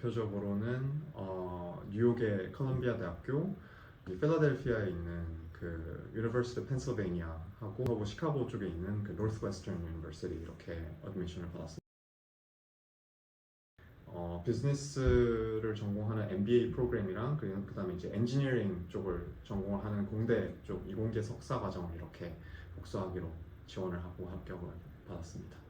대표적으로는 어, 뉴욕의 컬럼비아 대학교, 이 필라델피아에 있는 그 유니버시티 펜실베니아 하고 뭐 시카고 쪽에 있는 그 노스웨스턴 유니버시티 이렇게 어드미션을 받았습니다. 어, 비즈니스를 전공하는 MBA 프로그램이랑 그리고 그다음에 이제 엔지니어링 쪽을 전공을 하는 공대 쪽 이공계 석사 과정을 이렇게 복수하기로 지원을 하고 합격을 받았습니다.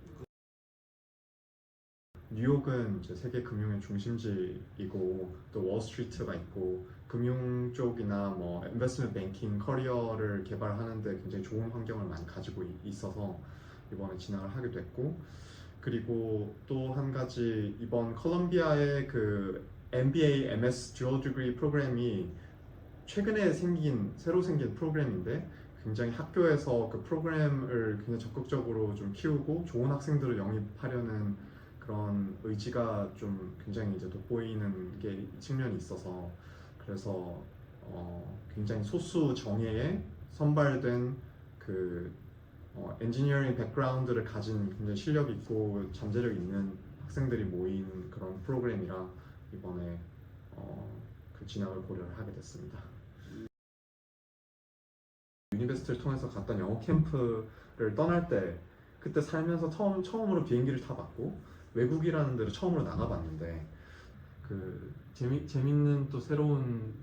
뉴욕은 이제 세계 금융의 중심지이고 또 월스트리트가 있고 금융 쪽이나 뭐 인베스트먼트 뱅킹 커리어를 개발하는데 굉장히 좋은 환경을 많이 가지고 이- 있어서 이번에 진학을 하게 됐고 그리고 또 한 가지 이번 컬럼비아의 그 MBA, MS 듀얼 디그리 프로그램이 최근에 생긴 새로 생긴 프로그램인데 굉장히 학교에서 그 프로그램을 굉장히 적극적으로 좀 키우고 좋은 학생들을 영입하려는 그런 의지가 좀 굉장히 이제 돋보이는 게 측면이 있어서 그래서 어 굉장히 소수 정예에 선발된 그 어, 엔지니어링 백그라운드를 가진 굉장히 실력 있고 잠재력 있는 학생들이 모인 그런 프로그램이라 이번에 어, 그 진학을 고려를 하게 됐습니다. 유니버시티를 통해서 갔던 영어 캠프를 떠날 때 그때 살면서 처음 처음으로 비행기를 타봤고 외국이라는 데를 처음으로 나가봤는데 그 재미 재밌는 또 새로운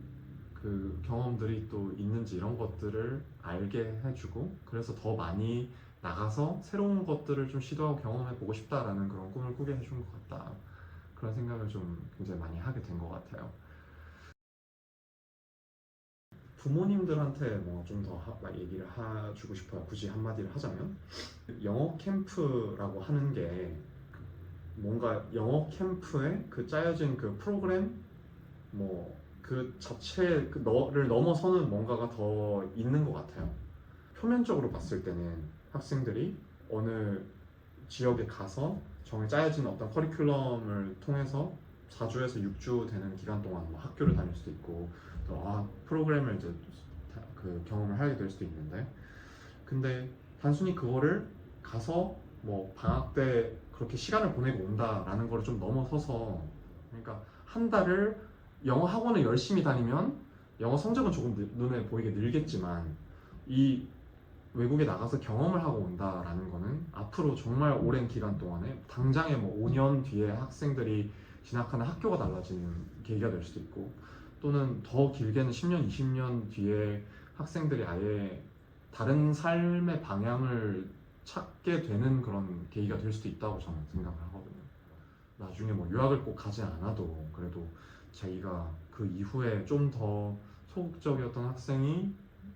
그 경험들이 또 있는지 이런 것들을 알게 해주고 그래서 더 많이 나가서 새로운 것들을 좀 시도하고 경험해 보고 싶다라는 그런 꿈을 꾸게 해준 것 같다 그런 생각을 좀 굉장히 많이 하게 된 것 같아요. 부모님들한테 뭐 좀더 얘기를 해주고 싶어요. 굳이 한마디를 하자면 영어 캠프라고 하는 게 뭔가 영어 캠프에 그 짜여진 그 프로그램 뭐 그 자체 그 넘어서는 뭔가가 더 있는 것 같아요. 표면적으로 봤을 때는 학생들이 어느 지역에 가서 정해 짜여진 어떤 커리큘럼을 통해서 4주에서 6주 되는 기간 동안 뭐 학교를 다닐 수도 있고 또 아, 프로그램을 이제 다- 그 경험을 하게 될 수도 있는데 근데 단순히 그거를 가서 뭐 방학 때 그렇게 시간을 보내고 온다라는 걸 좀 넘어서서 그러니까 한 달을 영어 학원을 열심히 다니면 영어 성적은 조금 느- 눈에 보이게 늘겠지만 이 외국에 나가서 경험을 하고 온다라는 거는 앞으로 정말 오랜 기간 동안에 당장에 뭐 5년 뒤에 학생들이 진학하는 학교가 달라지는 계기가 될 수도 있고 또는 더 길게는 10년, 20년 뒤에 학생들이 아예 다른 삶의 방향을 찾게 되는 그런 계기가 될 수도 있다고 저는 생각을 하거든요. 나중에 뭐 유학을 꼭 가지 않아도 그래도 자기가 그 이후에 좀 더 소극적이었던 학생이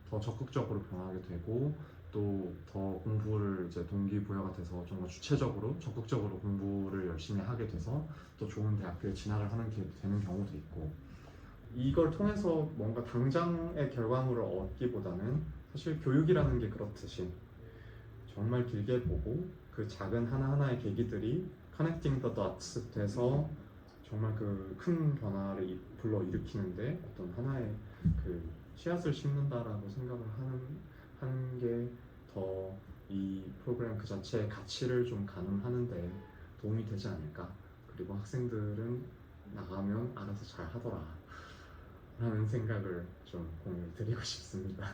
더 적극적으로 변하게 되고 또 더 공부를 이제 동기부여가 돼서 좀 더 주체적으로 적극적으로 공부를 열심히 하게 돼서 또 좋은 대학교에 진학을 하는 게 되는 경우도 있고 이걸 통해서 뭔가 당장의 결과물을 얻기보다는 사실 교육이라는 게 그렇듯이 정말 길게 보고 그 작은 하나하나의 계기들이 커넥팅 더 dots 돼서 정말 그 큰 변화를 이- 불러 일으키는데 어떤 하나의 그 씨앗을 심는다라고 생각을 하는 하는 게 더 이 프로그램 그 자체의 가치를 좀 가늠하는데 도움이 되지 않을까 그리고 학생들은 나가면 알아서 잘 하더라 라는 생각을 좀 공유 드리고 싶습니다.